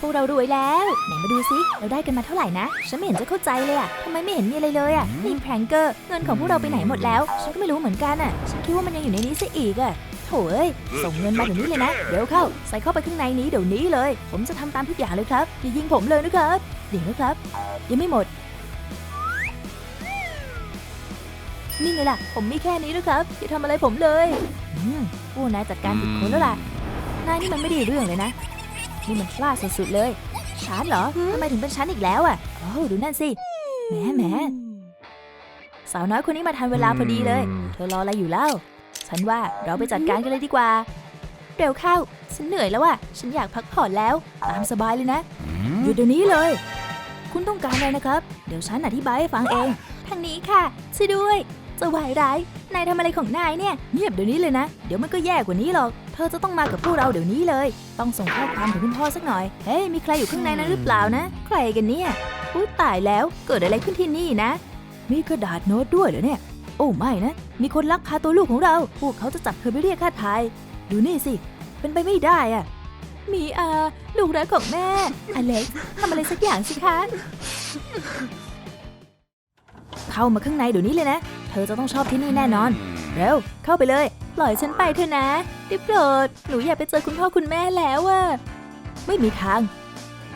พวกเรารวยแล้ว ไหนมาดูซิ เราได้กันมาเท่าไหร่นะ ฉันไม่เห็นจะเข้าใจเลยอะทำไมไม่เห็นมีอะไรเลยอะนี่แพรงเกอร์ เงินของพวกเราไปไหนหมดแล้ว ฉันก็ไม่รู้เหมือนกันอะฉันคิดว่ามันยังอยู่ในนี้ซะอีกอะโถ่เอ้ย ส่งเงินมาเดี๋ยวนี้เลยนะ เดี๋ยวเข้า ใส่เข้าไปข้างในนี้เดี๋ยวนี้เลย ผมจะทำตามทุกอย่างเลยครับ อย่ายิงผมเลยนะครับ เดี๋ยวนะครับ ยังไม่หมด นี่ไงล่ะ ผมมีแค่นี้นะครับ อย่าทำอะไรผมเลย อืมพวกนายจัดการผิดคนแล้วล่ะ นายนี่มันไม่ได้เรื่องเลยนะ นี่มันพลาดสุดๆเลยฉันเหรอทำไมถึงเป็นฉันอีกแล้วอะโอ้าวดูนั่นสิแหมแหมสาวน้อยคนนี้มาทันเวลาพอดีเลย เธอรออะไรอยู่เล่า ฉันว่าเราไปจัดการกันเลยดีกว่า เร็วเข้า ฉันเหนื่อยแล้วอะ ฉันอยากพักผ่อนแล้ว ตามสบายเลยนะหยุดเดี๋ยวนี้เลย คุณต้องการอะไรนะครับ เดี๋ยวฉันอธิบายให้ฟังเอง ทางนี้ค่ะ ช่วยด้วย จะวายร้าย นายทำอะไรของนายเนี่ย เงียบเดี๋ยวนี้เลยนะ เดี๋ยวมันก็แย่กว่านี้หรอก เธอจะต้องมากับพวกเราเดี๋ยวนี้เลย ต้องส่งข้อความถึงคุณพ่อสักหน่อย เฮ้ย มีใครอยู่ข้างในนั้นหรือเปล่านะ ใครกันเนี่ย อุ้ยตายแล้ว เกิดอะไรขึ้นที่นี่นะ มีกระดาษโน้ตด้วยเหรอเนี่ย โอ้ไม่นะ มีคนลักพาตัวลูกของเรา พวกเขาจะจับเธอไปเรียกค่าไทย ดูนี่สิ เป็นไปไม่ได้อะมีอาลูกรักของแม่ อเล็กทำอะไรสักอย่างสิคะ เข้ามาข้างในเดี๋ยวนี้เลยนะ เธอจะต้องชอบที่นี่แน่นอน เร็ว เข้าไปเลย ปล่อยฉันไปเถอะนะ ได้โปรด หนูอยากไปเจอคุณพ่อคุณแม่แล้วอะไม่มีทาง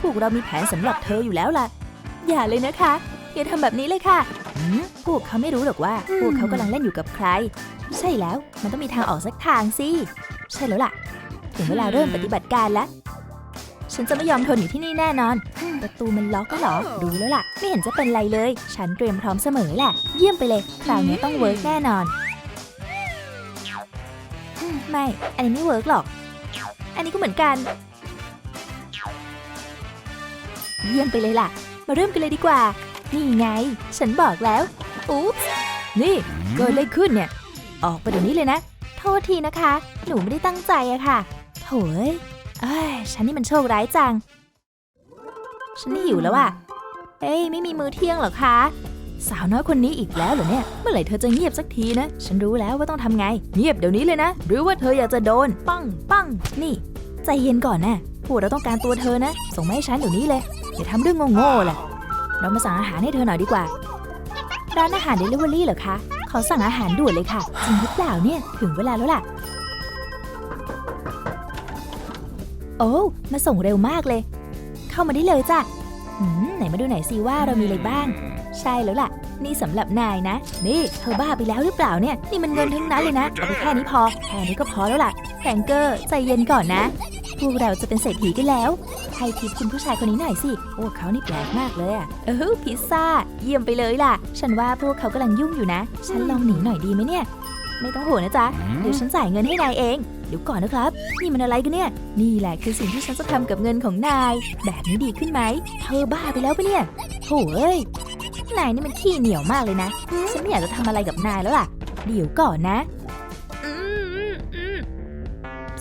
พวกเรามีแผนสำหรับเธออยู่แล้วล่ะ อย่าเลยนะคะ อย่าทำแบบนี้เลยค่ะหืมพวกเขาไม่รู้หรอกว่า พวกเขากำลังเล่นอยู่กับใคร ใช่แล้ว มันต้องมีทางออกสักทางสิ ใช่แล้วล่ะ ถึงเวลาเริ่มปฏิบัติการแล้ว ฉันจะไม่ยอมทนอยู่ที่นี่แน่นอน ประตูมันล็อกก็หรอรู้แล้วล่ะ ไม่เห็นจะเป็นไรเลย ฉันเตรียมพร้อมเสมอแหละ เยี่ยมไปเลย คราวนี้ต้องเวิร์กแน่นอนอืม ไม่ อันนี้ไม่เวิร์กหรอก อันนี้ก็เหมือนกัน เยี่ยมไปเลยล่ะ มาเริ่มกันเลยดีกว่า นี่ไง ฉันบอกแล้ว อุ๊บนี่เกิดอะไรขึ้นเนี่ย ออกไปเดี๋ยวนี้เลยนะ โทษทีนะคะ หนูไม่ได้ตั้งใจอะค่ะ โถยเอ้ยฉันนี่มันโชคร้ายจัง ฉันหิวแล้วอะเอ้ย ไม่มีมื้อเที่ยงหรอคะ สาวน้อยคนนี้อีกแล้วเหรอเนี่ย เมื่อไหร่เธอจะเงียบสักทีนะ ฉันรู้แล้วว่าต้องทำไง เงียบเดี๋ยวนี้เลยนะ หรือว่าเธออยากจะโดน ปังปังนี่ ใจเย็นก่อนนะพวกเราต้องการตัวเธอนะ ส่งมาให้ฉันเดี๋ยวนี้เลยอย่าทำเรื่องโง่ๆแหละเรามาสั่งอาหารให้เธอหน่อยดีกว่า ร้านอาหารเดลิเวอรี่เหรอคะ ขอสั่งอาหารด่วนเลยค่ะ จริงหรือเปล่าเนี่ย ถึงเวลาแล้วล่ะ โอ้ มาส่งเร็วมากเลย เข้ามาได้เลยจ้ะไหนมาดูหน่อยสิว่าเรามีอะไรบ้าง ใช่แล้วล่ะ นี่สำหรับนายนะ นี่เธอบ้าไปแล้วหรือเปล่าเนี่ย นี่มันเงินทั้งนั้นเลยนะเอาไปแค่นี้พอ แค่นี้ก็พอแล้วล่ะแฟรงเกอร์ใจเย็นก่อนนะ พวกเราจะเป็นเศรษฐีกันแล้ว ให้ทิปคุณผู้ชายคนนี้หน่อยสิ โอ้เขานี่แปลกมากเลยอะเออพิซซ่า เยี่ยมไปเลยล่ะ ฉันว่าพวกเขากำลังยุ่งอยู่นะ ฉันลองหนีหน่อยดีไหมเนี่ย ไม่ต้องห่วงนะจ๊ะ เดี๋ยวฉันจ่ายเงินให้นายเอง เดี๋ยวก่อนนะครับ นี่มันอะไรกันเนี่ย นี่แหละคือสิ่งที่ฉันจะทำกับเงินของนาย แบบนี้ดีขึ้นไหม เธอบ้าไปแล้วปะเนี่ยโถ่เอ้ย นายนี่มันขี้เหนียวมากเลยนะ ฉันไม่อยากจะทำอะไรกับนายแล้วล่ะ เดี๋ยวก่อนนะอืมอืมอืม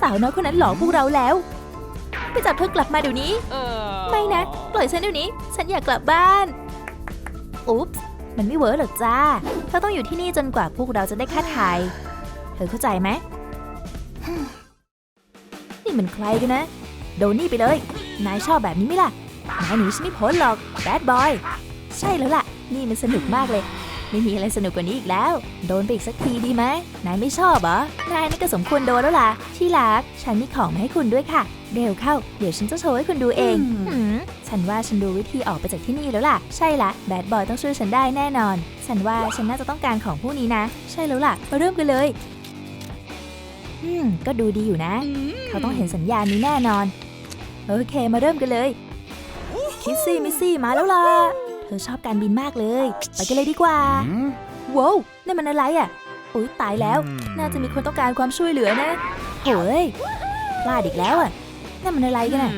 สาวน้อยคนนั้นหลอกพวกเราแล้ว ไปจับเธอกลับมาเดี๋ยวนี้ ไม่นะ ปล่อยฉันเดี๋ยวนี้ ฉันอยากกลับบ้าน อุ๊ปส์มันไม่เวิร์กหรอกจ้า เธอต้องอยู่ที่นี่จนกว่าพวกเราจะได้ค่าไทย เธอเข้าใจไหม นี่มันใครกันนะ โดนนี่ไปเลย นายชอบแบบนี้ไหมล่ะ นายหนีฉันไม่พ้นหรอกแบดบอย ใช่แล้วล่ะ นี่มันสนุกมากเลย ไม่มีอะไรสนุกกว่านี้อีกแล้ว โดนไปอีกสักทีดีไหมนายไม่ชอบเหรอนายนี่ก็สมควรโดนแล้วล่ะ ที่รัก ฉันมีของมาให้คุณด้วยค่ะ เร็วเข้า เดี๋ยวฉันจะโชว์ให้คุณดูเองอืมหืมฉันว่าฉันรู้วิธีออกไปจากที่นี่แล้วล่ะ ใช่ละแบดบอยต้องช่วยฉันได้แน่นอน ฉันว่าฉันน่าจะต้องการของพวกนี้นะ ใช่แล้วล่ะมาเริ่มกันเลยอืมก็ดูดีอยู่นะ เขาต้องเห็นสัญญาณนี้แน่นอน โอเค มาเริ่มกันเลย คิสซี่มิสซี่มาแล้วล่ะเธอชอบการบินมากเลย ไปกันเลยดีกว่า ว้าวนั่นมันอะไรอะอุ๊ยตายแล้ว น่าจะมีคนต้องการความช่วยเหลือนะโหยพลาดอีกแล้วอะนั่นมันอะไรกันอะ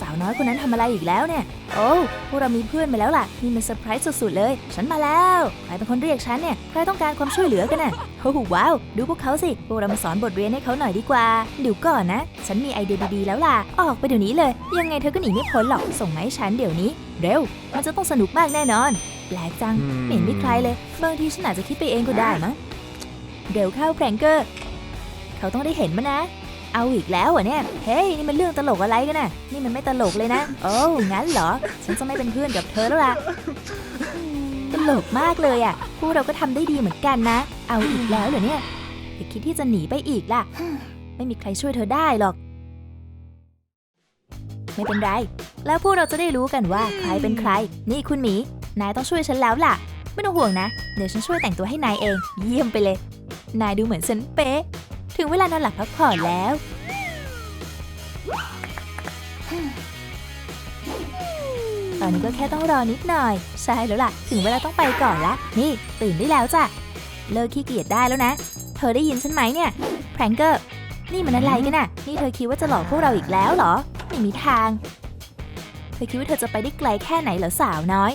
สาวน้อยคนนั้นทำอะไรอีกแล้วเนี่ย โอ้พวกเรามีเพื่อนมาแล้วล่ะ นี่มันเซอร์ไพรส์สุดๆเลย ฉันมาแล้ว ใครเป็นคนเรียกฉันเนี่ย ใครต้องการความช่วยเหลือกันน่ะโอ้โหว้าว ดูพวกเขาสิ พวกเรามาสอนบทเรียนให้เขาหน่อยดีกว่า เดี๋ยวก่อนนะ ฉันมีไอเดียดีๆแล้วล่ะ ออกไปเดี๋ยวนี้เลย ยังไงเธอก็หนีไม่พ้นหรอก ส่งมาให้ฉันเดี๋ยวนี้ เร็ว มันจะต้องสนุกมากแน่นอน แปลกจัง ไม่เห็นมีใครเลย บางทีฉันอาจจะคิดไปเองก็ได้มั้ง เร็วเข้าแพรงเกอร์ เขาต้องได้เห็นมันนะ เอาอีกแล้วเหรอะเนี่ย เฮ้ย นี่มันเรื่องตลกอะไรกันน่ะ นี่มันไม่ตลกเลยนะ โอ้งั้นเหรอ ฉันจะไม่เป็นเพื่อนกับเธอแล้วล่ะ ตลกมากเลยอะ พวกเราก็ทำได้ดีเหมือนกันนะ เอาอีกแล้วเหรอเนี่ย อย่าคิดที่จะหนีไปอีกล่ะ ไม่มีใครช่วยเธอได้หรอก ไม่เป็นไร แล้วพวกเราจะได้รู้กันว่าใครเป็นใคร นี่คุณหมี นายต้องช่วยฉันแล้วล่ะ ไม่ต้องห่วงนะ เดี๋ยวฉันช่วยแต่งตัวให้นายเอง เยี่ยมไปเลย นายดูเหมือนฉันเป๊ะ ถึงเวลานอนหลับพักผ่อนแล้ว ตอนนี้ก็แค่ต้องรอนิดหน่อย ใช่แล้วล่ะ ถึงเวลาต้องไปก่อนละ นี่ตื่นได้แล้วจ้ะ เลิกขี้เกียจได้แล้วนะ เธอได้ยินฉันไหมเนี่ย แพรงเกอร์ นี่มันอะไรกันน่ะ นี่เธอคิดว่าจะหลอกพวกเราอีกแล้วเหรอ ไม่มีทาง เธอคิดว่าเธอจะไปได้ไกลแค่ไหนเหรอสาวน้อย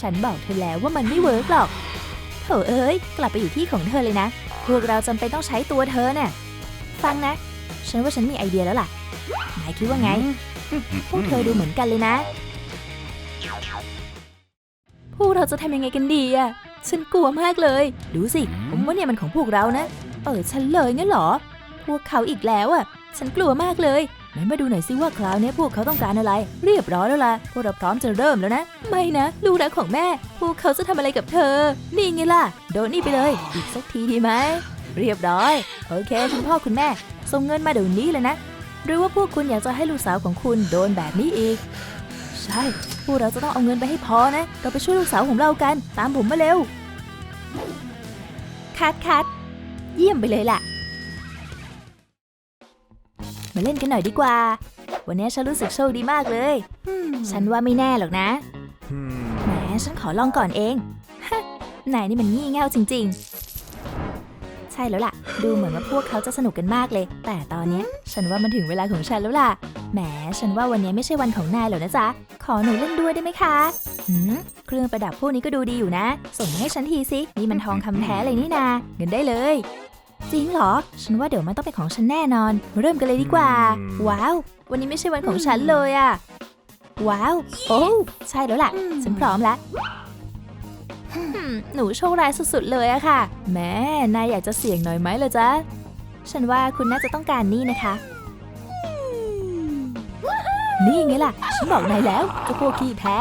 ฉันบอกเธอแล้วว่ามันไม่เวิร์กหรอกโถเอ้ย กลับไปอยู่ที่ของเธอเลยนะ พวกเราจำเป็นต้องใช้ตัวเธอน่ะ ฟังนะ ฉันว่าฉันมีไอเดียแล้วล่ะนายคิดว่าไง พวกเธอดูเหมือนกันเลยนะ พวกเราจะทำยังไงกันดีอะฉันกลัวมากเลย ดูสิ ผมว่าเนี่ยมันของพวกเรานะเปิดฉันเลยงั้นเหรอ พวกเขาอีกแล้วอะฉันกลัวมากเลยไหนมาดูหน่อยสิว่าคราวนี้พวกเขาต้องการอะไร เรียบร้อยแล้วล่ะ พวกเราพร้อมจะเริ่มแล้วนะ ไม่นะลูกรักของแม่ พวกเขาจะทำอะไรกับเธอ นี่ไงล่ะ โดนนี่ไปเลย อีกสักทีดีไหม เรียบร้อย โอเค คุณพ่อคุณแม่ ส่งเงินมาเดี๋ยวนี้เลยนะ หรือว่าพวกคุณอยากจะให้ลูกสาวของคุณโดนแบบนี้อีก ใช่ พวกเราจะต้องเอาเงินไปให้พอนะ เราไปช่วยลูกสาวของเรากัน ตามผมมาเร็ว คัดคัดเยี่ยมไปเลยล่ะ มาเล่นกันหน่อยดีกว่า วันนี้ฉันรู้สึกโชคดีมากเลย ฉันว่าไม่แน่หรอกนะ แหม ฉันขอลองก่อนเอง ฮะ นายนี่มันงี่เง่าจริง ๆ ใช่แล้วล่ะ ดูเหมือนว่าพวกเขาจะสนุกกันมากเลย แต่ตอนเนี้ยฉันว่ามันถึงเวลาของฉันแล้วล่ะ แหม ฉันว่าวันนี้ไม่ใช่วันของนายหรอกนะจ๊ะ ขอหนูเล่นด้วยได้ไหมคะหืมเครื่องประดับพวกนี้ก็ดูดีอยู่นะ ส่งมาให้ฉันทีสิ นี่มันทองคำแท้เลยนี่นา เงินได้เลย จริงเหรอ ฉันว่าเดี๋ยวมันต้องเป็นของฉันแน่นอนมาเริ่มกันเลยดีกว่า ว้าว วันนี้ไม่ใช่วันของฉันเลยอะว้าว โอ้ ใช่แล้วล่ะ ฉันพร้อมแล้วอืม หนูโชคร้ายสุดๆเลยอะค่ะ แม่นายอยากจะเสี่ยงหน่อยไหมล่ะจ๊ะ ฉันว่าคุณน่าจะต้องการนี่นะคะ นี่ไงล่ะ ฉันบอกนายแล้วเจ้าพวกขี้แพ้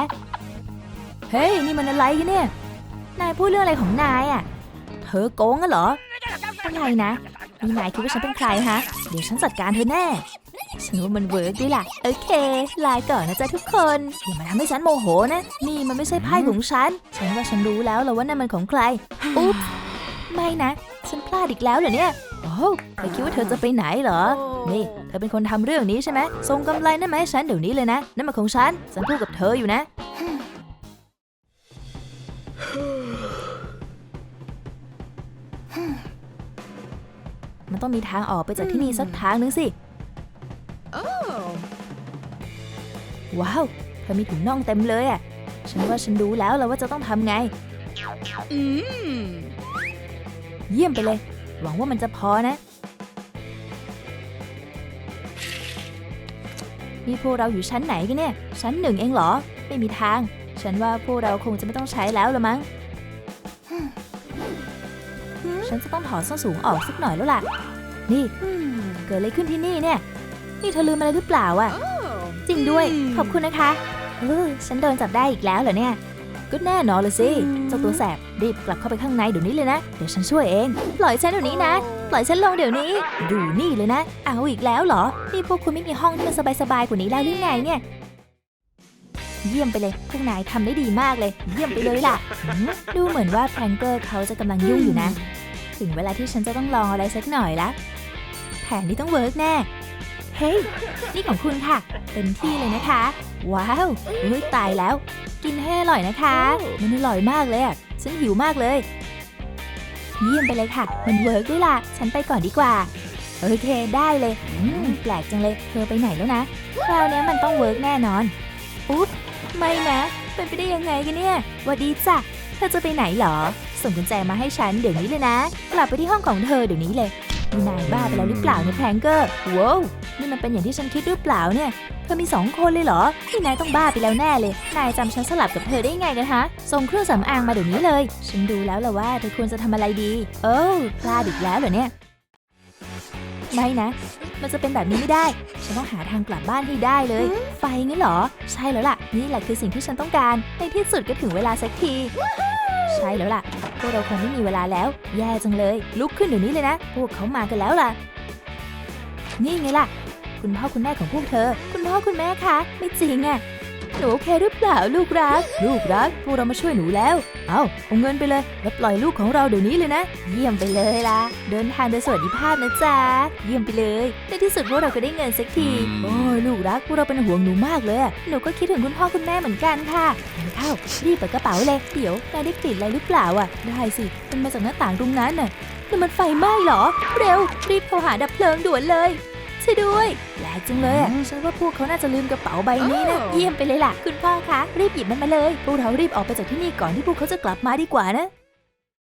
เฮ้ย นี่มันอะไรกันเนี่ย นายพูดเรื่องอะไรของนายอะเธอโกงอะเหรอ อะไรนะ นี่นายคิดว่าฉันเป็นใครฮะ เดี๋ยวฉันจัดการเธอแน่ ฉันว่ามันเวิร์กด้วยล่ะ โอเค ลาก่อนนะจ๊ะทุกคน อย่ามาทำให้ฉันโมโหนะ นี่ มันไม่ใช่ไพ่ของฉัน ฉันว่าฉันรู้แล้วแหละว่านั่นมันของใคร อุ๊บไม่นะ ฉันพลาดอีกแล้วเหรอเนี่ย โอ้เธอคิดว่าเธอจะไปไหนเหรอ นี่เธอเป็นคนทำเรื่องนี้ใช่ไหมส่งกำไรนั่นไหมาให้ฉันเดี๋ยวนี้เลยนะ นั่นมันของฉัน ฉันพูดกับเธออยู่นะ มันต้องมีทางออกไปจากที่นี่สักทางนึงสิว้าว เธอมีถุงน่องเต็มเลยอะ ฉันว่าฉันรู้แล้วแล้วว่าจะต้องทำไงเยี่ยมไปเลย หวังว่ามันจะพอนะ นี่พวกเราอยู่ชั้นไหนกันเนี่ย ชั้นหนึ่งเองเหรอ ไม่มีทาง ฉันว่าพวกเราคงจะไม่ต้องใช้แล้วละมั้ง ฉันจะต้องถอดส้นสูงออกสักหน่อยแล้วล่ะ นี่ เกิดอะไรขึ้นที่นี่เนี่ย นี่เธอลืมอะไรหรือเปล่าอะ จริงด้วย ขอบคุณนะคะเออ ฉันโดนจับได้อีกแล้วเหรอเนี่ย ก็แน่นอนเลยสิเจ้าตัวแสบรีบกลับเข้าไปข้างในเดี๋ยวนี้เลยนะ เดี๋ยวฉันช่วยเอง ปล่อยฉันเดี๋ยวนี้นะ ปล่อยฉันลงเดี๋ยวนี้ ดูนี่เลยนะ เอาอีกแล้วเหรอ นี่พวกคุณไม่มีห้องที่มันสบายๆกว่านี้แล้วหรือไงเนี่ย เยี่ยมไปเลย พวกนายทำได้ดีมากเลย เยี่ยมไปเลยล่ะหืมดูเหมือนว่าแพรงเกอร์เขาจะกำลังยุ่งอยู่นะ ถึงเวลาที่ฉันจะต้องลองอะไรสักหน่อยละ แผนนี้ต้องเวิร์กแน่ เฮ้ย นี่ของคุณค่ะเต็มที่เลยนะคะ ว้าวอุ้ยตายแล้ว กินให้อร่อยนะคะ มันอร่อยมากเลยอะฉันหิวมากเลย เยี่ยมไปเลยค่ะ มันเวิร์กด้วยล่ะ ฉันไปก่อนดีกว่า โอเคได้เลยอืมแปลกจังเลย เธอไปไหนแล้วนะ คราวนี้มันต้องเวิร์กแน่นอน อุ๊บไม่นะเป็นไปได้ยังไงกันเนี่ยหวัดดีจ้ะ เธอจะไปไหนเหรอ ส่งกุญแจมาให้ฉันเดี๋ยวนี้เลยนะ กลับไปที่ห้องของเธอเดี๋ยวนี้เลยนี่นายบ้าไปแล้วหรือเปล่าเนี่ยแพงเกอร์ว้าว นี่มันเป็นอย่างที่ฉันคิดหรือเปล่าเนี่ย เธอมีสองคนเลยเหรอนี่นายต้องบ้าไปแล้วแน่เลย นายจำฉันสลับกับเธอได้ไงกันฮะ ส่งเครื่องสำอางมาเดี๋ยวนี้เลย ฉันดูแล้วแหละว่าเธอควรจะทำอะไรดี โอ้าพลาดอีกแล้วเหรอเนี่ย ไม่นะ มันจะเป็นแบบนี้ไม่ได้ ฉันต้องหาทางกลับบ้านให้ได้เลย ไฟงั้นเหรอ ใช่แล้วล่ะ นี่แหละคือสิ่งที่ฉันต้องการ ในที่สุดก็ถึงเวลาสักที ใช่แล้วล่ะ พวกเราคงไม่มีเวลาแล้ว แย่จังเลย ลุกขึ้นเดี๋ยวนี้เลยนะ พวกเขามากันแล้วล่ะ นี่ไงล่ะ คุณพ่อคุณแม่ของพวกเธอ คุณพ่อคุณแม่คะ ไม่จริงอะหนูโอเคหรือเปล่าลูกรัก ลูกรัก พวกเรามาช่วยหนูแล้ว เอาเอาเงินไปเลย แล้วปล่อยลูกของเราเดี๋ยวนี้เลยนะ เยี่ยมไปเลยล่ะ เดินทางโดยสวัสดิภาพนะจ๊ะ เยี่ยมไปเลย ในที่สุดพวกเราก็ได้เงินสักที โอ้ยลูกรัก พวกเราเป็นห่วงหนูมากเลยอะหนูก็คิดถึงคุณพ่อคุณแม่เหมือนกันค่ะงั้นเข้ารีบเปิดกระเป๋าเลย เดี๋ยวนายได้กลิ่นอะไรหรือเปล่าอะ ได้สิ มันมาจากหน้าต่างตรงนั้นน่ะ นี่มันไฟไหม้เหรอ เร็ว รีบโทรหาดับเพลิงด่วนเลยช่วยด้วยแปลกจังเลยอะฉันว่าพวกเขาน่าจะลืมกระเป๋าใบนี้นะ เยี่ยมไปเลยล่ะ คุณพ่อคะ รีบหยิบมันมาเลย พวกเรารีบออกไปจากที่นี่ก่อนที่พวกเขาจะกลับมาดีกว่านะ